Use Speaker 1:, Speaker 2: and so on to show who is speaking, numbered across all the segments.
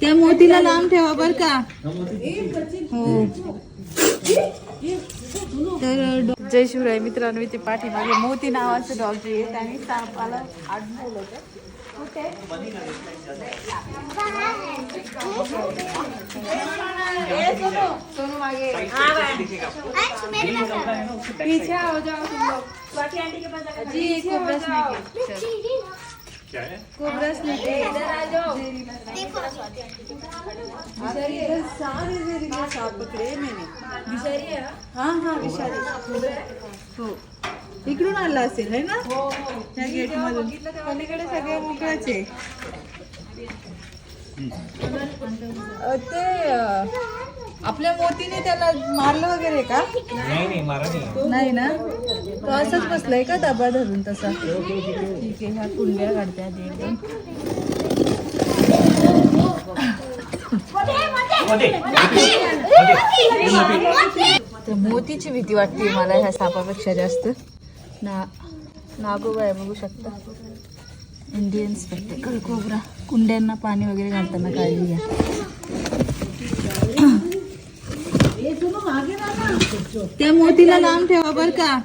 Speaker 1: त्या मोतीला लांब ठेवा बर का. हो. तर जय शिवराय मित्रांनो इथे पाठीमागे मोती नावाचं जे आहे. त्याने सापाला ए, सोनू, मागे. पीछे आओ जाओ तुम लोग जी कोबरा है? है। इधर आ जाओ। विषारी है सारे जहरीले सांप पकडे मैंने। विषारी है हाँ? हाँ विषारी हो इकडून आला असेल है ना? त्या गेट मधून. पलीकडे सगळे मोकळाच आहे. ते आपल्या मोतीने त्याला मारलं वगैरे का?
Speaker 2: नाही नाही मारा नाही.
Speaker 1: नाही ना? तो असंच बसलाय का डबा धरून तसा? ठीक आहे ह्या कुंड्या काढत्या एकदम तर मोतीची भीती वाटते मला ह्या सापापेक्षा जास्त. ना नागोबा आहे बघू शकता. इंडियन स्पेक्टेकल कोबरा कुंड्यांना पाणी वगैरे घालताना काळजी घ्या. त्या मोतीला लांब ठेवा बर का?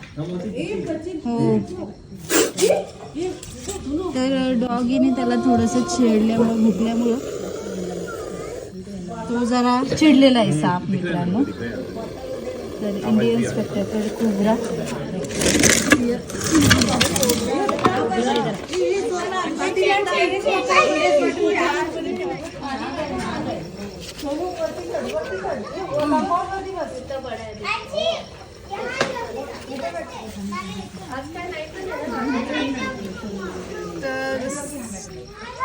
Speaker 1: हो. तर डॉगीने त्याला थोडस छेडल्यामुळं, भुकल्यामुळं तो जरा चिडलेला आहे साप मित्रांनो. तर इंडियन स्पेक्टेकल कोबरा. तर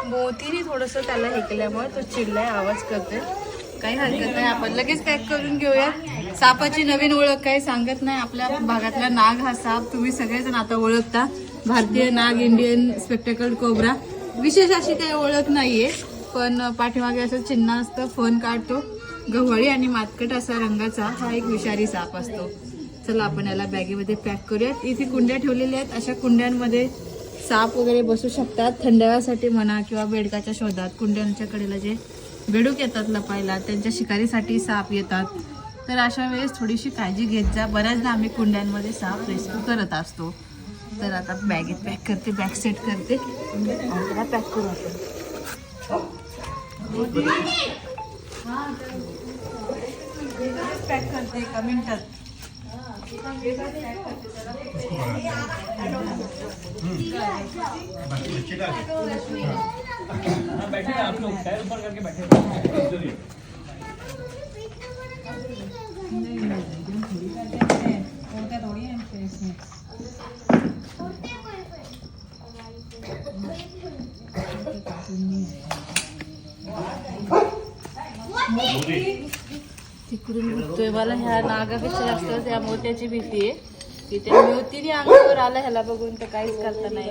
Speaker 1: मोतीने थोडस त्याला हे केल्यामुळे तो चिडलाय आवाज करते काही हरकत नाही आपण लगेच पॅक करून घेऊया. सापाची नवीन ओळख काही सांगत नाही आपल्या भागातला नाग हा साप. तुम्ही सगळेजण आता ओळखता. भारतीय नाग इंडियन स्पेक्टेकल कोबरा विशेष अशी काही ओळख नाहीये पण पाठीमागे असं चिन्ह असतं फोन काढतो. गव्हाळी आणि मातकट असा रंगाचा हा एक विषारी साप असतो. चला आपण याला बॅगेमध्ये पॅक करूयात. इथे कुंड्या ठेवलेल्या आहेत. अशा कुंड्यांमध्ये साप वगैरे बसू शकतात. थंडाव्यासाठी म्हणा किंवा बेडकाच्या शोधात. कुंड्यांच्या कडेला जे बेडूक येतात लपायला त्यांच्या शिकारीसाठी साप येतात. तर अशा वेळेस थोडीशी काळजी घेत जा. बऱ्याचदा आम्ही कुंड्यांमध्ये साप रेस्क्यू करत असतो. तर आता बॅगेत पॅक करते बॅग सेट करते. त्याला पॅक करू आपण. पॅक करते एका मिनिटात.
Speaker 2: बैठे आप लोग पैर ऊपर करके बैठे
Speaker 1: तिकडून मला ह्या नागापेक्षा जास्त या मोत्याची भीती आहे की त्या मोतीने अंगावर आला ह्याला बघून तर काहीच करता नाही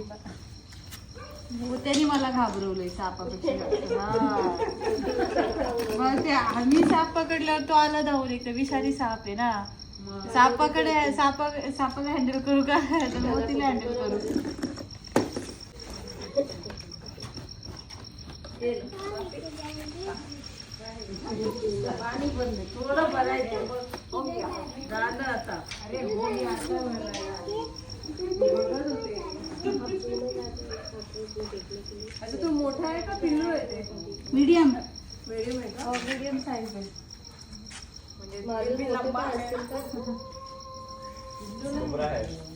Speaker 1: मला मोत्याने मला घाबरवलंय सापापेक्षा. जास्त. हा. मग ते आम्ही साप पकडल्यावर तो आला धावून एक तर विषारी साप आहे ना. सापाकडे सापा सापाला हँडल करू का? तर मोतीला हँडल करू.
Speaker 2: अच्छा तो मोठा आहे का पिल्लू आहे ते?
Speaker 1: मीडियम.
Speaker 2: मीडियम आहे का?
Speaker 1: मीडियम साईज आहे.
Speaker 2: म्हणजे लंबा आहे.
Speaker 3: है